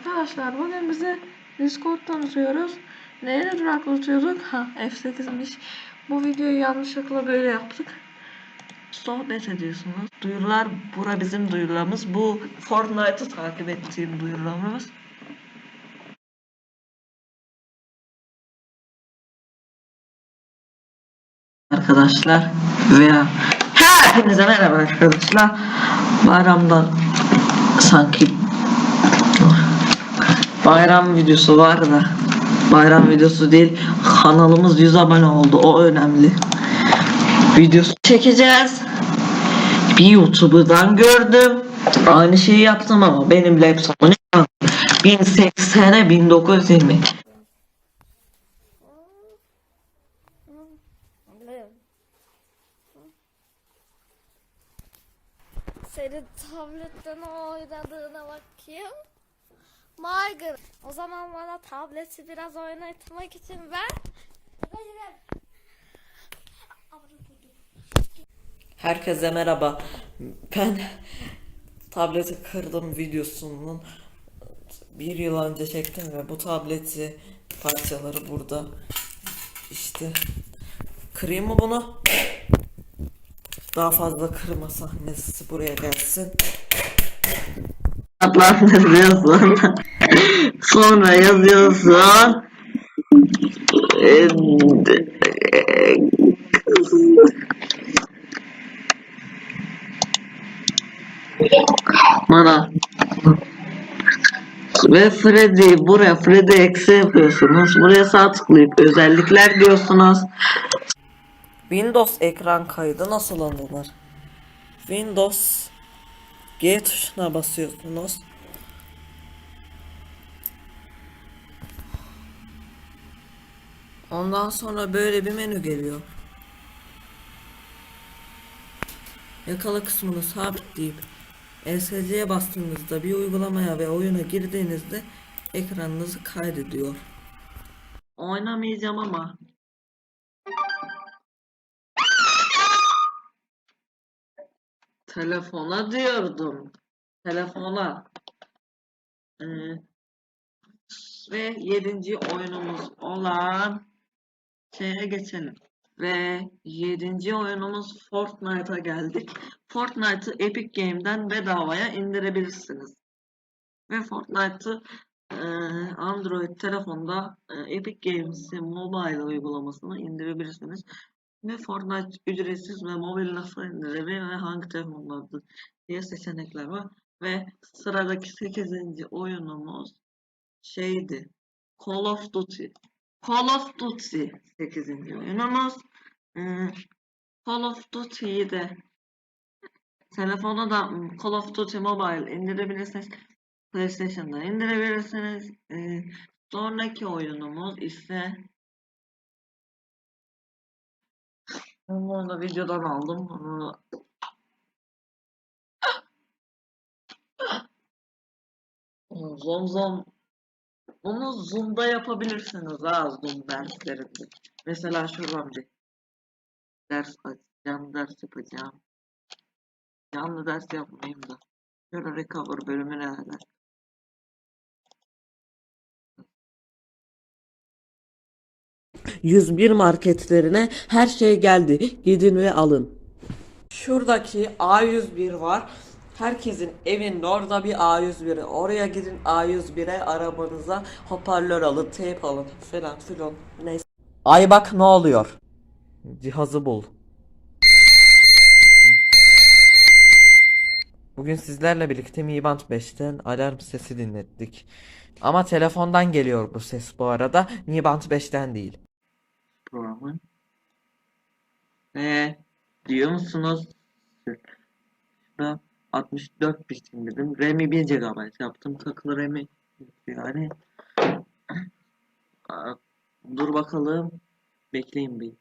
Arkadaşlar bugün bize Discord tanıtıyoruz. Neyle duraklatıyorduk? Ha F8'miş. Bu videoyu yanlışlıkla böyle yaptık. Sohbet ediyorsunuz. Duyurular, bura bizim duyurularımız. Bu Fortnite'ı takip ettiğim duyurularımız. Arkadaşlar veya hepinize merhaba arkadaşlar. Bayramdan sanki bayram videosu var da. Bayram videosu değil kanalımız 100 abone oldu. O önemli. Videosu çekeceğiz. Bir youtuber'dan gördüm. Aynı şeyi yaptım ama benim laptopum 1080'e 1920 Senin tabletten oynadığına bakayım. Minecraft. O zaman bana tableti biraz oynatmak için ver. Herkese merhaba. Ben tableti kırdım videosunun bir yıl önce çektim ve bu tableti parçaları burada. İşte kırayım mı bunu? Daha fazla kırma sahnesi buraya gelsin. Adlandırıyorsun. Sonra yazıyorsun. Bana ve Freddy buraya Freddy eksi yapıyorsunuz. Buraya sağ tıklayıp özellikler diyorsunuz. Windows ekran kaydı nasıl alınır? Windows G tuşuna basıyorsunuz. Ondan sonra böyle bir menü geliyor. Yakala kısmını sabitleyip ESC'ye bastığınızda bir uygulamaya ve oyuna girdiğinizde ekranınızı kaydediyor. Oynamayacağım ama. Telefona diyordum. Telefona. Ee, ve yedinci oyunumuz olan şeye geçelim. Ve yedinci oyunumuz Fortnite'a geldik. Fortnite'ı Epic Game'den bedavaya indirebilirsiniz. Ve Fortnite'ı e, Android telefonda e, Epic Games'in mobile uygulamasını indirebilirsiniz. Ve Fortnite ücretsiz ve mobil nasıl indirebilir ve hangi telefonlarda diye seçenekler var. Ve sıradaki 8. oyunumuz şeydi. Call of Duty. Call of Duty 8. oyunumuz. Ee, Call of Duty'yi de telefona da hmm, Call of Duty Mobile indirebilirsiniz. PlayStation'da indirebilirsiniz. Ee, sonraki oyunumuz ise bunu da videodan aldım. Bunu Zom zom Onu Zoom'da yapabilirsiniz ha Zoom derslerinde. Mesela şuradan bir ders açacağım, ders yapacağım. Canlı ders yapmayayım da. Şöyle recover bölümü nerede? ...101 marketlerine her şey geldi. Gidin ve alın. Şuradaki A101 var. Herkesin evinde orada bir A101'i. Oraya gidin A101'e arabanıza hoparlör alın, teyp alın falan filan. Neyse. Ay bak ne oluyor? Cihazı bul. Bugün sizlerle birlikte Mi Band 5'ten alarm sesi dinlettik. Ama telefondan geliyor bu ses bu arada. Mi Band 5'ten değil. Programın. Ee, diyor musunuz? Şurada 64 bitim dedim. RAM'i 1 GB yaptım. Takılı RAM'i yani. Dur bakalım. Bekleyin bir.